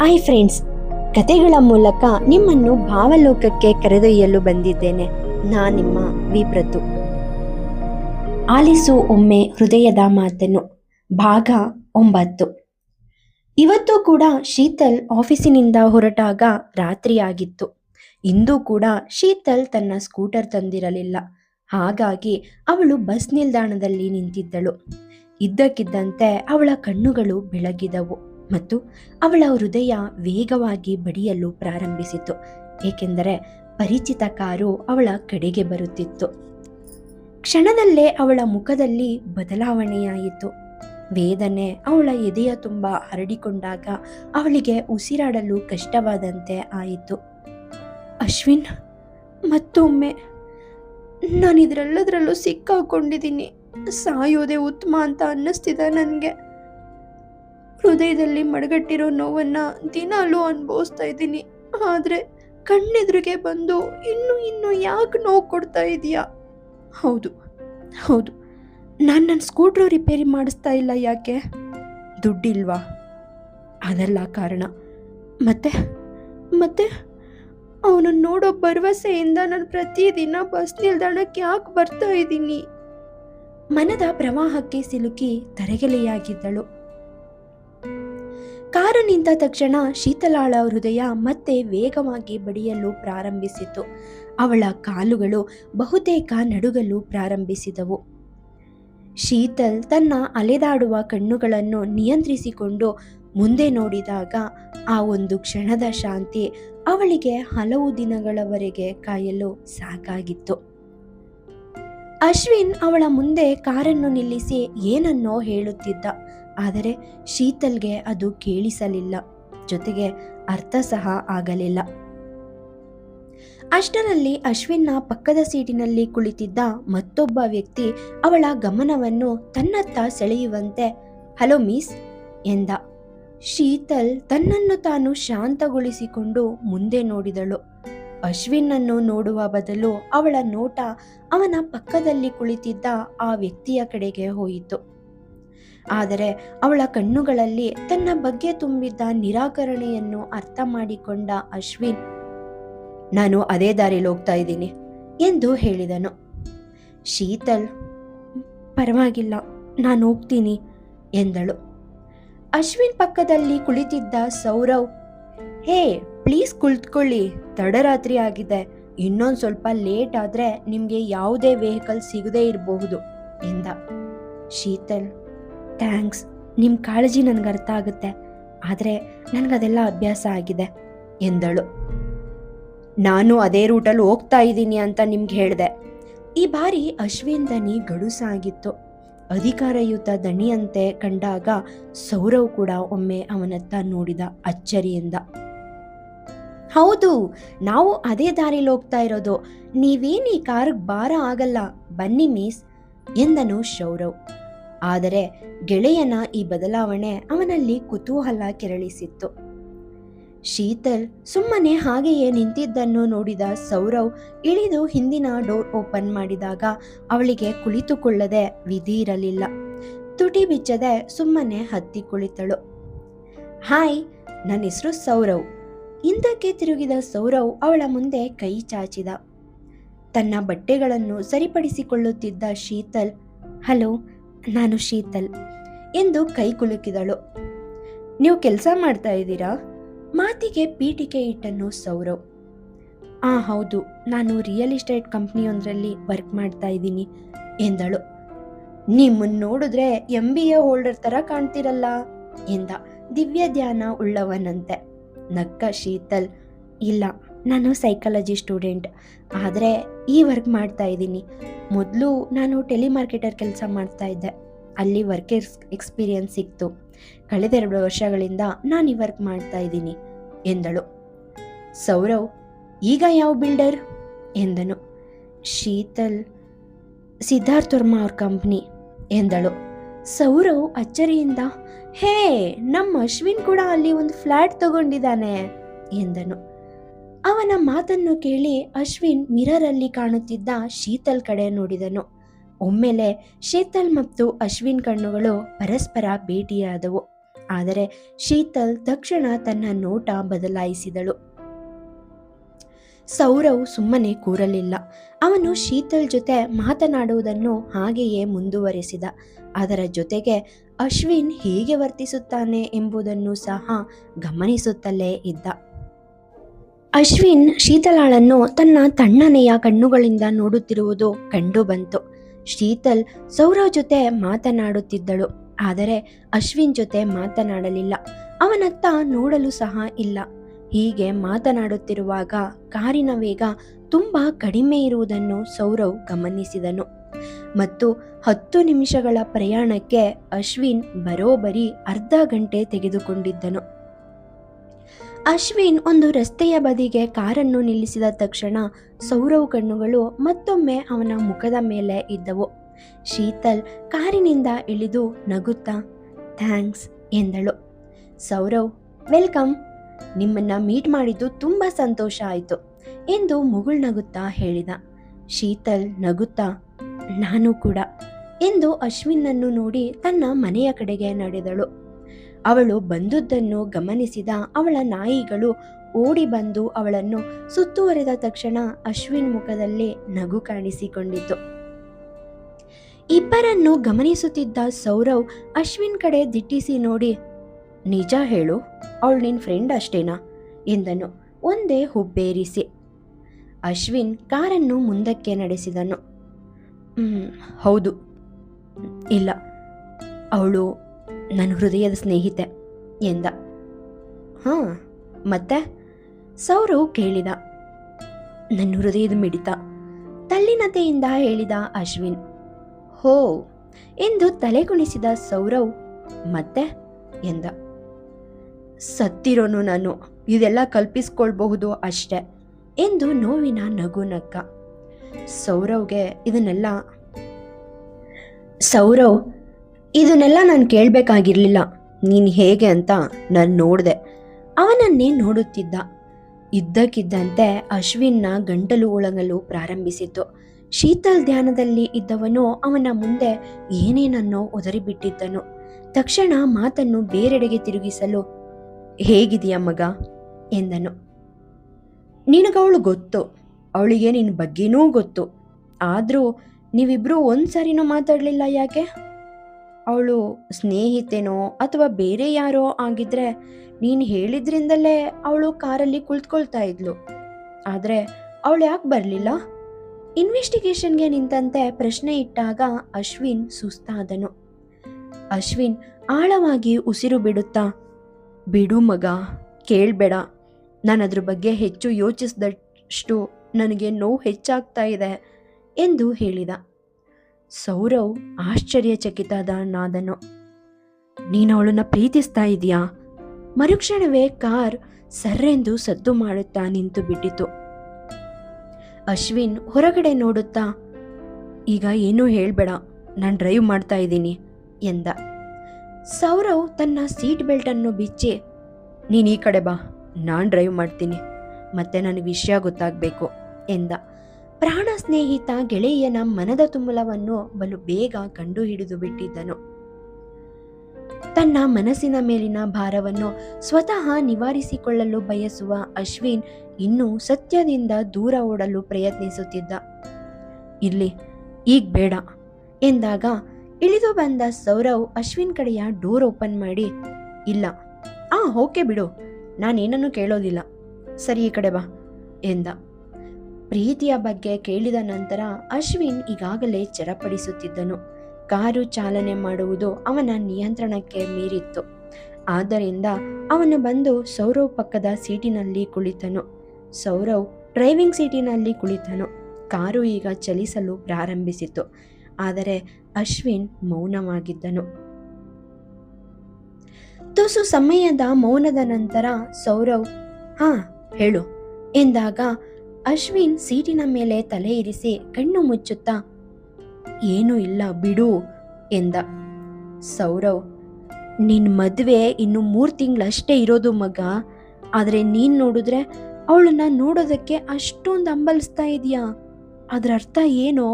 Hi friends ಕತೆಗಳ ಮೂಲಕ ನಿಮ್ಮನ್ನು ಭಾವಲೋಕಕ್ಕೆ ಕರೆದೊಯ್ಯಲು ಬಂದಿದ್ದೇನೆ. ನಾ ನಿಮ್ಮ ವಿಪ್ರತು. ಆಲಿಸು ಒಮ್ಮೆ ಹೃದಯದ ಮಾತನ್ನು. ಭಾಗ ಒಂಬತ್ತು. ಇವತ್ತು ಕೂಡ ಶೀತಲ್ ಆಫೀಸಿನಿಂದ ಹೊರಟಾಗ ರಾತ್ರಿಯಾಗಿತ್ತು. ಇಂದು ಕೂಡ ಶೀತಲ್ ತನ್ನ ಸ್ಕೂಟರ್ ತಂದಿರಲಿಲ್ಲ. ಹಾಗಾಗಿ ಅವಳು ಬಸ್ ನಿಲ್ದಾಣದಲ್ಲಿ ನಿಂತಿದ್ದಳು. ಇದ್ದಕ್ಕಿದ್ದಂತೆ ಅವಳ ಕಣ್ಣುಗಳು ಬೆಳಗಿದವು. ಮತ್ತು ಅವಳ ಹೃದಯ ವೇಗವಾಗಿ ಬಡಿಯಲು ಪ್ರಾರಂಭಿಸಿತು, ಏಕೆಂದರೆ ಪರಿಚಿತ ಕಾರು ಅವಳ ಕಡೆಗೆ ಬರುತ್ತಿತ್ತು. ಕ್ಷಣದಲ್ಲೇ ಅವಳ ಮುಖದಲ್ಲಿ ಬದಲಾವಣೆಯಾಯಿತು. ವೇದನೆ ಅವಳ ಎದೆಯ ತುಂಬ ಹರಡಿಕೊಂಡಾಗ ಅವಳಿಗೆ ಉಸಿರಾಡಲು ಕಷ್ಟವಾದಂತೆ ಆಯಿತು. ಅಶ್ವಿನ್, ಮತ್ತೊಮ್ಮೆ ನಾನು ಇದರೆಲ್ಲದರಲ್ಲೂ ಸಿಕ್ಕಾಕೊಂಡಿದ್ದೀನಿ. ಸಾಯೋದೇ ಉತ್ತಮ ಅಂತ ಅನ್ನಿಸ್ತಿದೆ ನನಗೆ. ಹೃದಯದಲ್ಲಿ ಮಡಗಟ್ಟಿರೋ ನೋವನ್ನ ದಿನಾಲೂ ಅನುಭವಿಸ್ತಾ ಇದ್ದೀನಿ. ಆದರೆ ಕಣ್ಣೆದುರಿಗೆ ಬಂದು ಇನ್ನು ಇನ್ನು ಯಾಕೆ ನೋವು ಕೊಡ್ತಾ ಇದೆಯಾ? ಹೌದು ಹೌದು. ನಾನು ನನ್ನ ಸ್ಕೂಟ್ರ್ ರಿಪೇರಿ ಮಾಡಿಸ್ತಾ ಇಲ್ಲ ಯಾಕೆ? ದುಡ್ಡಿಲ್ವಾ? ಅದೆಲ್ಲ ಕಾರಣ. ಮತ್ತೆ ಮತ್ತೆ? ಅವನನ್ನು ನೋಡೋ ಭರವಸೆಯಿಂದ ನಾನು ಪ್ರತಿದಿನ ಬಸ್ ನಿಲ್ದಾಣಕ್ಕೆ ಯಾಕೆ ಬರ್ತಾ ಇದ್ದೀನಿ ಮನದ ಪ್ರವಾಹಕ್ಕೆ ಸಿಲುಕಿ ತರಗೆಲೆಯಾಗಿದ್ದಳು. ಕಾರು ನಿಂತ ತಕ್ಷಣ ಶೀತಲಾಳ ಹೃದಯ ಮತ್ತೆ ವೇಗವಾಗಿ ಬಡಿಯಲು ಪ್ರಾರಂಭಿಸಿತು. ಅವಳ ಕಾಲುಗಳು ಬಹುತೇಕ ನಡುಗಲು ಪ್ರಾರಂಭಿಸಿದವು. ಶೀತಲ್ ತನ್ನ ಅಲೆದಾಡುವ ಕಣ್ಣುಗಳನ್ನು ನಿಯಂತ್ರಿಸಿಕೊಂಡು ಮುಂದೆ ನೋಡಿದಾಗ ಆ ಒಂದು ಕ್ಷಣದ ಶಾಂತಿ ಅವಳಿಗೆ ಹಲವು ದಿನಗಳವರೆಗೆ ಕಾಯಲು ಸಾಕಾಗಿತ್ತು. ಅಶ್ವಿನ್ ಅವಳ ಮುಂದೆ ಕಾರನ್ನು ನಿಲ್ಲಿಸಿ ಏನನ್ನೋ ಹೇಳುತ್ತಿದ್ದ. ಆದರೆ ಶೀತಲ್ಗೆ ಅದು ಕೇಳಿಸಲಿಲ್ಲ. ಜೊತೆಗೆ ಅರ್ಥ ಸಹ ಆಗಲಿಲ್ಲ. ಅಷ್ಟರಲ್ಲಿ ಅಶ್ವಿನ್ನ ಪಕ್ಕದ ಸೀಟಿನಲ್ಲಿ ಕುಳಿತಿದ್ದ ಮತ್ತೊಬ್ಬ ವ್ಯಕ್ತಿ ಅವಳ ಗಮನವನ್ನು ತನ್ನತ್ತ ಸೆಳೆಯುವಂತೆ, ಹಲೋ ಮಿಸ್ ಎಂದ. ಶೀತಲ್ ತನ್ನನ್ನು ತಾನು ಶಾಂತಗೊಳಿಸಿಕೊಂಡು ಮುಂದೆ ನೋಡಿದಳು. ಅಶ್ವಿನ್ನನ್ನು ನೋಡುವ ಬದಲು ಅವಳ ನೋಟ ಅವನ ಪಕ್ಕದಲ್ಲಿ ಕುಳಿತಿದ್ದ ಆ ವ್ಯಕ್ತಿಯ ಕಡೆಗೆ ಹೋಯಿತು. ಆದರೆ ಅವಳ ಕಣ್ಣುಗಳಲ್ಲಿ ತನ್ನ ಬಗ್ಗೆ ತುಂಬಿದ್ದ ನಿರಾಕರಣೆಯನ್ನು ಅರ್ಥ ಮಾಡಿಕೊಂಡ ಅಶ್ವಿನ್, ನಾನು ಅದೇ ದಾರಿಲಿ ಹೋಗ್ತಾ ಇದ್ದೀನಿ ಎಂದು ಹೇಳಿದನು. ಶೀತಲ್, ಪರವಾಗಿಲ್ಲ, ನಾನು ಹೋಗ್ತೀನಿ ಎಂದಳು. ಅಶ್ವಿನ್ ಪಕ್ಕದಲ್ಲಿ ಕುಳಿತಿದ್ದ ಸೌರವ್, ಹೇ, ಪ್ಲೀಸ್ ಕುಳಿತುಕೊಳ್ಳಿ, ತಡರಾತ್ರಿ ಆಗಿದೆ, ಇನ್ನೊಂದು ಸ್ವಲ್ಪ ಲೇಟ್ ಆದರೆ ನಿಮಗೆ ಯಾವುದೇ ವೆಹಿಕಲ್ ಸಿಗದೇ ಇರಬಹುದು ಎಂದ. ಶೀತಲ್ ಥ್ಯಾಂಕ್ಸ್. ನಿಮ್ಮ ಕಾಳಜಿ ನನಗೆ ಅರ್ಥ ಆಗುತ್ತೆ. ಆದರೆ ನನಗದೆಲ್ಲ ಅಭ್ಯಾಸ ಆಗಿದೆ, ಎಂದಳು. ನಾನು ಅದೇ ರೂಟಲ್ಲಿ ಹೋಗ್ತಾ ಇದ್ದೀನಿ ಅಂತ ನಿಮ್ಗೆ ಹೇಳಿದೆ. ಈ ಬಾರಿ ಅಶ್ವಿನ್ ದನಿ ಗಡುಸಾಗಿತ್ತು ಅಧಿಕಾರಯುತ ದಣಿಯಂತೆ ಕಂಡಾಗ ಸೌರವ್ ಕೂಡ ಒಮ್ಮೆ ಅವನತ್ತ ನೋಡಿದ ಅಚ್ಚರಿಯಿಂದ. ಹೌದು, ನಾವು ಅದೇ ದಾರಿಲಿ ಹೋಗ್ತಾ ಇರೋದು. ನೀವೇನು ಈ ಕಾರ್ಗೆ ಭಾರ ಆಗಲ್ಲ. ಬನ್ನಿ ಮೀಸ್, ಎಂದನು ಶೌರವ್ ಆದರೆ ಗೆಳೆಯನ ಈ ಬದಲಾವಣೆ ಅವನಲ್ಲಿ ಕುತೂಹಲ ಕೆರಳಿಸಿತ್ತು. ಶೀತಲ್ ಸುಮ್ಮನೆ ಹಾಗೆಯೇ ನಿಂತಿದ್ದನ್ನು ನೋಡಿದ ಸೌರವ್ ಇಳಿದು ಹಿಂದಿನ ಡೋರ್ ಓಪನ್ ಮಾಡಿದಾಗ ಅವಳಿಗೆ ಕುಳಿತುಕೊಳ್ಳದೆ ವಿಧಿ ಇರಲಿಲ್ಲ ತುಟಿ ಬಿಚ್ಚದೆ ಸುಮ್ಮನೆ ಹತ್ತಿ ಕುಳಿತಳು. ಹಾಯ್ ನನ್ನ ಹೆಸರು ಸೌರವ್. ಹಿಂದಕ್ಕೆ ತಿರುಗಿದ ಸೌರವ್ ಅವಳ ಮುಂದೆ ಕೈ ಚಾಚಿದ. ತನ್ನ ಬಟ್ಟೆಗಳನ್ನು ಸರಿಪಡಿಸಿಕೊಳ್ಳುತ್ತಿದ್ದ ಶೀತಲ್, ಹಲೋ ನಾನು ಶೀತಲ್ ಎಂದು ಕೈ ಕುಲುಕಿದಳು. ನೀವು ಕೆಲಸ ಮಾಡ್ತಾ ಇದ್ದೀರಾ? ಮಾತಿಗೆ ಪೀಠಿಕೆ ಇಟ್ಟನ್ನು ಸೌರವ್. ಆ, ಹೌದು, ನಾನು ರಿಯಲ್ ಎಸ್ಟೇಟ್ ಕಂಪ್ನಿಯೊಂದರಲ್ಲಿ ವರ್ಕ್ ಮಾಡ್ತಾ ಇದ್ದೀನಿ ಎಂದಳು. ನಿಮ್ಮನ್ನು ನೋಡಿದ್ರೆ ಎಂ ಬಿ ಎ ಹೋಲ್ಡರ್ ಥರ ಕಾಣ್ತಿರಲ್ಲ ಎಂದ ದಿವ್ಯ ಧ್ಯಾನ ಉಳ್ಳವನಂತೆ. ನಕ್ಕ ಶೀತಲ್, ಇಲ್ಲ ನಾನು ಸೈಕಾಲಜಿ ಸ್ಟೂಡೆಂಟ್ ಆದರೆ ಈ ವರ್ಕ್ ಮಾಡ್ತಾ ಇದ್ದೀನಿ. ಮೊದಲು ನಾನು ಟೆಲಿಮಾರ್ಕೆಟರ್ ಕೆಲಸ ಮಾಡ್ತಾ ಇದ್ದೆ. ಅಲ್ಲಿ ವರ್ಕ್ ಎಕ್ಸ್ಪೀರಿಯನ್ಸ್ ಸಿಕ್ತು. ಕಳೆದೆರಡು ವರ್ಷಗಳಿಂದ ನಾನು ಈ ವರ್ಕ್ ಮಾಡ್ತಾ ಇದ್ದೀನಿ, ಎಂದಳು. ಸೌರವ್, ಈಗ ಯಾವ ಬಿಲ್ಡರ್ ಎಂದನು. ಶೀತಲ್, ಸಿದ್ಧಾರ್ಥ್ ವರ್ಮಾ ಅವ್ರ ಕಂಪ್ನಿ ಎಂದಳು. ಸೌರವ್ ಅಚ್ಚರಿಯಿಂದ, ಹೇ, ನಮ್ಮ ಅಶ್ವಿನ್ ಕೂಡ ಅಲ್ಲಿ ಒಂದು ಫ್ಲ್ಯಾಟ್ ತಗೊಂಡಿದ್ದಾನೆ, ಎಂದನು. ಅವನ ಮಾತನ್ನು ಕೇಳಿ ಅಶ್ವಿನ್ ಮಿರರಲ್ಲಿ ಕಾಣುತ್ತಿದ್ದ ಶೀತಲ್ ಕಡೆ ನೋಡಿದನು. ಒಮ್ಮೆಲೆ ಶೀತಲ್ ಮತ್ತು ಅಶ್ವಿನ್ ಕಣ್ಣುಗಳು ಪರಸ್ಪರ ಭೇಟಿಯಾದವು. ಆದರೆ ಶೀತಲ್ ತಕ್ಷಣ ತನ್ನ ನೋಟ ಬದಲಾಯಿಸಿದಳು. ಸೌರವ್ ಸುಮ್ಮನೆ ಕೂರಲಿಲ್ಲ. ಅವನು ಶೀತಲ್ ಜೊತೆ ಮಾತನಾಡುವುದನ್ನು ಹಾಗೆಯೇ ಮುಂದುವರೆಸಿದ. ಅದರ ಜೊತೆಗೆ ಅಶ್ವಿನ್ ಹೇಗೆ ವರ್ತಿಸುತ್ತಾನೆ ಎಂಬುದನ್ನು ಸಹ ಗಮನಿಸುತ್ತಲೇ ಇದ್ದ. ಅಶ್ವಿನ್ ಶೀತಲಾಳನ್ನು ತನ್ನ ತಣ್ಣನೆಯ ಕಣ್ಣುಗಳಿಂದ ನೋಡುತ್ತಿರುವುದು ಕಂಡು ಬಂತು. ಶೀತಲ್ ಸೌರವ್ ಜೊತೆ ಮಾತನಾಡುತ್ತಿದ್ದಳು. ಆದರೆ ಅಶ್ವಿನ್ ಜೊತೆ ಮಾತನಾಡಲಿಲ್ಲ. ಅವನತ್ತ ನೋಡಲು ಸಹ ಇಲ್ಲ. ಹೀಗೆ ಮಾತನಾಡುತ್ತಿರುವಾಗ ಕಾರಿನ ವೇಗ ತುಂಬಾ ಕಡಿಮೆ ಇರುವುದನ್ನು ಸೌರವ್ ಗಮನಿಸಿದನು. ಮತ್ತು ಹತ್ತು ನಿಮಿಷಗಳ ಪ್ರಯಾಣಕ್ಕೆ ಅಶ್ವಿನ್ ಬರೋಬರಿ ಅರ್ಧ ಗಂಟೆ ತೆಗೆದುಕೊಂಡಿದ್ದನು. ಅಶ್ವಿನ್ ಒಂದು ರಸ್ತೆಯ ಬದಿಗೆ ಕಾರನ್ನು ನಿಲ್ಲಿಸಿದ ತಕ್ಷಣ ಸೌರವ್ ಕಣ್ಣುಗಳು ಮತ್ತೊಮ್ಮೆ ಅವನ ಮುಖದ ಮೇಲೆ ಇದ್ದವು. ಶೀತಲ್ ಕಾರಿನಿಂದ ಇಳಿದು ನಗುತ್ತಾ, ಥ್ಯಾಂಕ್ಸ್, ಎಂದಳು. ಸೌರವ್, ವೆಲ್ಕಮ್. ನಿಮ್ಮನ್ನ ಮೀಟ್ ಮಾಡಿದ್ದು ತುಂಬ ಸಂತೋಷ ಆಯಿತು, ಎಂದು ಮುಗುಳ್ನಗುತ್ತಾ ಹೇಳಿದ. ಶೀತಲ್ ನಗುತ್ತಾ, ನಾನು ಕೂಡ, ಎಂದು ಅಶ್ವಿನ್ನನ್ನು ನೋಡಿ ತನ್ನ ಮನೆಯ ಕಡೆಗೆ ನಡೆದಳು. ಅವಳು ಬಂದುದನ್ನು ಗಮನಿಸಿದ ಅವಳ ನಾಯಿಗಳು ಓಡಿ ಬಂದು ಅವಳನ್ನು ಸುತ್ತುವರೆದ ತಕ್ಷಣ ಅಶ್ವಿನ್ ಮುಖದಲ್ಲಿ ನಗು ಕಾಣಿಸಿಕೊಂಡಿತು ಇಬ್ಬರನ್ನು ಗಮನಿಸುತ್ತಿದ್ದ ಸೌರವ್ ಅಶ್ವಿನ್ ಕಡೆ ದಿಟ್ಟಿಸಿ ನೋಡಿ ನಿಜ ಹೇಳು ಅವಳು ನಿನ್ನ ಫ್ರೆಂಡ್ ಅಷ್ಟೇನಾ? ಎಂದನು ಒಂದೇ ಹುಬ್ಬೇರಿಸಿ. ಅಶ್ವಿನ್ ಕಾರನ್ನು ಮುಂದಕ್ಕೆ ನಡೆಸಿದನು. "ಹ್ಮ್, ಹೌದು. ಇಲ್ಲ ಅವಳು ನನ್ನ ಹೃದಯದ ಸ್ನೇಹಿತೆ ಎಂದ. ಹಾಂ. ಮತ್ತೆ? ಸೌರವ್ ಕೇಳಿದ. ನನ್ನ ಹೃದಯದ ಮಿಡಿತ ತಲ್ಲಿನತೆಯಿಂದ ಹೇಳಿದ ಅಶ್ವಿನ್. ಹೋ. ಎಂದು ತಲೆಗುಣಿಸಿದ ಸೌರವ್ ಮತ್ತೆ? ಎಂದ. ಸತ್ತಿರೋನು ನಾನು ಇದೆಲ್ಲ ಕಲ್ಪಿಸ್ಕೊಳ್ಬಹುದು ಅಷ್ಟೆ ಎಂದು ನೋವಿನ ನಗು ನಕ್ಕ. ಸೌರವ್ಗೆ ಇದನ್ನೆಲ್ಲ ಸೌರವ್ ಇದನ್ನೆಲ್ಲ ನಾನು ಕೇಳಬೇಕಾಗಿರ್ಲಿಲ್ಲ. ನೀನು ಹೇಗೆ ಅಂತ ನಾನು ನೋಡಿದೆ. ಅವನನ್ನೇ ನೋಡುತ್ತಿದ್ದ. ಇದ್ದಕ್ಕಿದ್ದಂತೆ ಅಶ್ವಿನ್ನ ಗಂಟಲು ಒಳಗಲು ಪ್ರಾರಂಭಿಸಿತು ಶೀತಲ್ ಧ್ಯಾನದಲ್ಲಿ ಇದ್ದವನು ಅವನ ಮುಂದೆ ಏನೇನನ್ನೋ ಒದರಿಬಿಟ್ಟಿದ್ದನು. ತಕ್ಷಣ ಮಾತನ್ನು ಬೇರೆಡೆಗೆ ತಿರುಗಿಸಲು ಹೇಗಿದೆಯ ಮಗ? ಎಂದನು. ನಿನಗವಳು ಗೊತ್ತು. ಅವಳಿಗೆ ನಿನ್ನ ಬಗ್ಗೆನೂ ಗೊತ್ತು. ಆದರೂ ನೀವಿಬ್ರು ಒಂದು ಸಾರಿನೂ ಮಾತಾಡಲಿಲ್ಲ ಯಾಕೆ? ಅವಳು ಸ್ನೇಹಿತೆನೋ ಅಥವಾ ಬೇರೆ ಯಾರೋ ಆಗಿದ್ರೆ ನೀನು ಹೇಳಿದ್ರಿಂದಲೇ ಅವಳು ಕಾರಲ್ಲಿ ಕುಳಿತುಕೊಳ್ತಾ ಇದ್ಲು. ಆದರೆ ಅವಳು ಯಾಕೆ ಬರಲಿಲ್ಲ? ಇನ್ವೆಸ್ಟಿಗೇಷನ್ಗೆ ನಿಂತಂತೆ ಪ್ರಶ್ನೆ ಇಟ್ಟಾಗ ಅಶ್ವಿನ್ ಸುಸ್ತಾದನು. ಅಶ್ವಿನ್ ಆಳವಾಗಿ ಉಸಿರು ಬಿಡುತ್ತಾ, ಬಿಡು ಮಗ, ಕೇಳಬೇಡ. ನಾನು ಅದ್ರ ಬಗ್ಗೆ ಹೆಚ್ಚು ಯೋಚಿಸಿದಷ್ಟು ನನಗೆ ನೋವು ಹೆಚ್ಚಾಗ್ತಾ ಇದೆ ಎಂದು ಹೇಳಿದ. ಸೌರವ್ ಆಶ್ಚರ್ಯಚಕಿತನಾದನು ನೀನು ಅವಳನ್ನು ಪ್ರೀತಿಸ್ತಾ ಇದೀಯಾ ಮರುಕ್ಷಣವೇ ಕಾರ್ ಸರ್ರೆಂದು ಸದ್ದು ಮಾಡುತ್ತಾ ನಿಂತು ಬಿಟ್ಟಿತು. ಅಶ್ವಿನ್ ಹೊರಗಡೆ ನೋಡುತ್ತಾ, ಈಗ ಏನೂ ಹೇಳ್ಬೇಡ, ನಾನು ಡ್ರೈವ್ ಮಾಡ್ತಾ ಇದ್ದೀನಿ, ಎಂದ. ಸೌರವ್ ತನ್ನ ಸೀಟ್ ಬೆಲ್ಟನ್ನು ಬಿಚ್ಚಿ, ನೀನು ಈ ಕಡೆ ಬಾ, ನಾನು ಡ್ರೈವ್ ಮಾಡ್ತೀನಿ, ಮತ್ತೆ ನನಗೆ ವಿಷಯ ಗೊತ್ತಾಗಬೇಕು, ಎಂದ. ಪ್ರಾಣ ಸ್ನೇಹಿತ ಗೆಳೆಯನ ಮನದ ತುಮುಲವನ್ನು ಬಲು ಬೇಗ ಕಂಡು ಹಿಡಿದು ಬಿಟ್ಟಿದ್ದನು. ತನ್ನ ಮನಸ್ಸಿನ ಮೇಲಿನ ಭಾರವನ್ನು ಸ್ವತಃ ನಿವಾರಿಸಿಕೊಳ್ಳಲು ಬಯಸುವ ಅಶ್ವಿನ್ ಇನ್ನೂ ಸತ್ಯದಿಂದ ದೂರ ಓಡಲು ಪ್ರಯತ್ನಿಸುತ್ತಿದ್ದ. ಇಲ್ಲಿ ಈಗ ಬೇಡ, ಎಂದಾಗ ಇಳಿದು ಬಂದ ಸೌರವ್ ಅಶ್ವಿನ್ ಕಡೆಯ ಡೋರ್ ಓಪನ್ ಮಾಡಿ, ಇಲ್ಲ, ಆ, ಓಕೆ ಬಿಡು, ನಾನೇನನ್ನು ಕೇಳೋದಿಲ್ಲ. ಸರಿ, ಈ ಕಡೆ ಬಾ, ಎಂದ. ಪ್ರೀತಿಯ ಬಗ್ಗೆ ಕೇಳಿದ ನಂತರ ಅಶ್ವಿನ್ ಈಗಾಗಲೇ ಚರಪಡಿಸುತ್ತಿದ್ದನು ಕಾರು ಚಾಲನೆ ಮಾಡುವುದು ಅವನ ನಿಯಂತ್ರಣಕ್ಕೆ ಮೀರಿತ್ತು. ಆದ್ದರಿಂದ ಅವನು ಬಂದು ಸೌರವ್ ಪಕ್ಕದ ಸೀಟಿನಲ್ಲಿ ಕುಳಿತನು. ಸೌರವ್ ಡ್ರೈವಿಂಗ್ ಸೀಟಿನಲ್ಲಿ ಕುಳಿತನು. ಕಾರು ಈಗ ಚಲಿಸಲು ಪ್ರಾರಂಭಿಸಿತು. ಆದರೆ ಅಶ್ವಿನ್ ಮೌನವಾಗಿದ್ದನು. ತುಸು ಸಮಯದ ಮೌನದ ನಂತರ ಸೌರವ್, ಹಾ, ಹೇಳು, ಎಂದಾಗ ಅಶ್ವಿನ್ ಸೀಟಿನ ಮೇಲೆ ತಲೆ ಇರಿಸಿ ಕಣ್ಣು ಮುಚ್ಚುತ್ತಾ, ಏನೂ ಇಲ್ಲ ಬಿಡು, ಎಂದ. ಸೌರವ್ ನಿನ್ನ ಮದುವೆ ಇನ್ನು ಮೂರು ತಿಂಗಳಷ್ಟೇ ಇರೋದು ಮಗ. ಆದರೆ ನೀನ್ ನೋಡಿದ್ರೆ ಅವಳನ್ನ ನೋಡೋದಕ್ಕೆ ಅಷ್ಟೊಂದು ಅಂಬಲಿಸ್ತಾ ಇದೆಯಾ? ಅದರ ಅರ್ಥ ಏನೋ?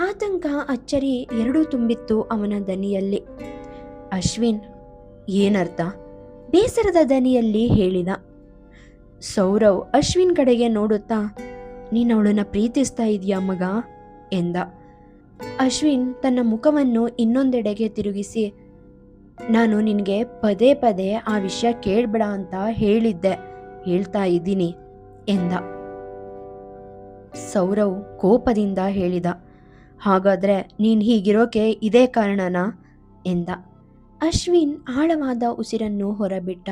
ಆತಂಕ, ಅಚ್ಚರಿ ಎರಡೂ ತುಂಬಿತ್ತು ಅವನ ದನಿಯಲ್ಲಿ. ಅಶ್ವಿನ್, ಏನರ್ಥ? ಬೇಸರದ ದನಿಯಲ್ಲಿ ಹೇಳಿದ. ಸೌರವ್ ಅಶ್ವಿನ್ ಕಡೆಗೆ ನೋಡುತ್ತಾ, ನೀನು ಅವಳನ್ನು ಪ್ರೀತಿಸ್ತಾ ಇದೀಯಾ ಮಗ? ಎಂದ. ಅಶ್ವಿನ್ ತನ್ನ ಮುಖವನ್ನು ಇನ್ನೊಂದೆಡೆಗೆ ತಿರುಗಿಸಿ, ನಾನು ನಿನಗೆ ಪದೇ ಪದೇ ಆ ವಿಷಯ ಕೇಳಬೇಡ ಅಂತ ಹೇಳಿದ್ದೆ, ಹೇಳ್ತಾ ಇದ್ದೀನಿ, ಎಂದ. ಸೌರವ್ ಕೋಪದಿಂದ ಹೇಳಿದ. ಹಾಗಾದ್ರೆ ನೀನು ಹೀಗಿರೋಕೆ ಇದೇ ಕಾರಣನಾ? ಎಂದ. ಅಶ್ವಿನ್ ಆಳವಾದ ಉಸಿರನ್ನು ಹೊರಬಿಟ್ಟ.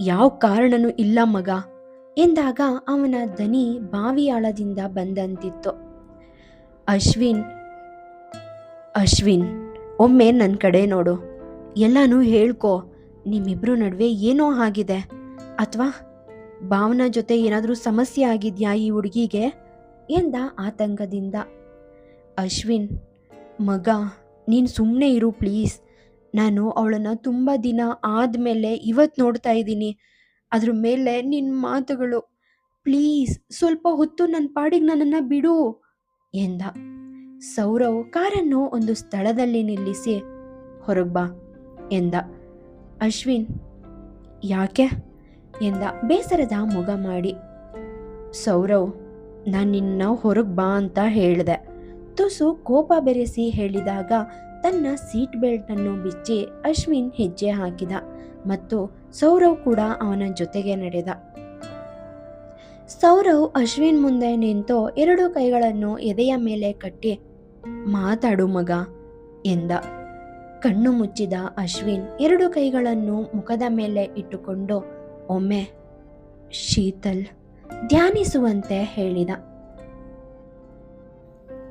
ಯಾವ ಕಾರಣನೂ ಇಲ್ಲ ಮಗ ಎಂದಾಗ ಅವನ ದನಿ ಬಾವಿಯಾಳದಿಂದ ಬಂದಂತಿತ್ತು. ಅಶ್ವಿನ್ ಅಶ್ವಿನ್, ಒಮ್ಮೆ ನನ್ನ ಕಡೆ ನೋಡು. ಎಲ್ಲನೂ ಹೇಳ್ಕೊ. ನಿಮ್ಮಿಬ್ಬರ ನಡುವೆ ಏನೋ ಆಗಿದೆ. ಅಥವಾ ಭಾವನಾ ಜೊತೆ ಏನಾದರೂ ಸಮಸ್ಯೆ ಆಗಿದ್ಯಾ ಈ ಹುಡುಗಿಗೆ ಎಂದ ಆತಂಕದಿಂದ. ಅಶ್ವಿನ್, ಮಗ, ನೀನು ಸುಮ್ಮನೆ ಇರು ಪ್ಲೀಸ್. ನಾನು ಅವಳನ್ನು ತುಂಬ ದಿನ ಆದಮೇಲೆ ಇವತ್ತು ನೋಡ್ತಾ ಇದ್ದೀನಿ. ಅದ್ರ ಮೇಲೆ ನಿನ್ನ ಮಾತುಗಳು, ಪ್ಲೀಸ್, ಸ್ವಲ್ಪ ಹೊತ್ತು ನನ್ನ ಪಾಡಿಗೆ ನನ್ನನ್ನು ಬಿಡು, ಎಂದ. ಸೌರವ್ ಕಾರನ್ನು ಒಂದು ಸ್ಥಳದಲ್ಲಿ ನಿಲ್ಲಿಸಿ, ಹೊರಗೆ ಬಾ, ಎಂದ. ಅಶ್ವಿನ್, ಯಾಕೆ? ಎಂದ ಬೇಸರದ ಮುಗ ಮಾಡಿ. ಸೌರವ್, ನಾನು ನಿನ್ನ ಹೊರಗೆ ಬಾ ಅಂತ ಹೇಳಿದೆ. ತುಸು ಕೋಪ ಬೆರೆಸಿ ಹೇಳಿದಾಗ ತನ್ನ ಸೀಟ್ ಬೆಲ್ಟ್ ಅನ್ನು ಬಿಚ್ಚಿ ಅಶ್ವಿನ್ ಹೆಜ್ಜೆ ಹಾಕಿದ ಮತ್ತು ಸೌರವ್ ಕೂಡ ಅವನ ಜೊತೆಗೆ ನಡೆದ. ಸೌರವ್ ಅಶ್ವಿನ್ ಮುಂದೆ ನಿಂತು ಎರಡು ಕೈಗಳನ್ನು ಎದೆಯ ಮೇಲೆ ಕಟ್ಟಿ, ಮಾತಾಡು ಮಗ, ಎಂದ. ಕಣ್ಣು ಮುಚ್ಚಿದ ಅಶ್ವಿನ್ ಎರಡು ಕೈಗಳನ್ನು ಮುಖದ ಮೇಲೆ ಇಟ್ಟುಕೊಂಡು, ಒಮ್ಮೆ ಶೀತಲ್ ಧ್ಯಾನಿಸುವಂತೆ ಹೇಳಿದ.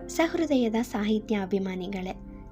ಸಹೃದಯದ ಸಾಹಿತ್ಯ ಅಭಿಮಾನಿಗಳೇ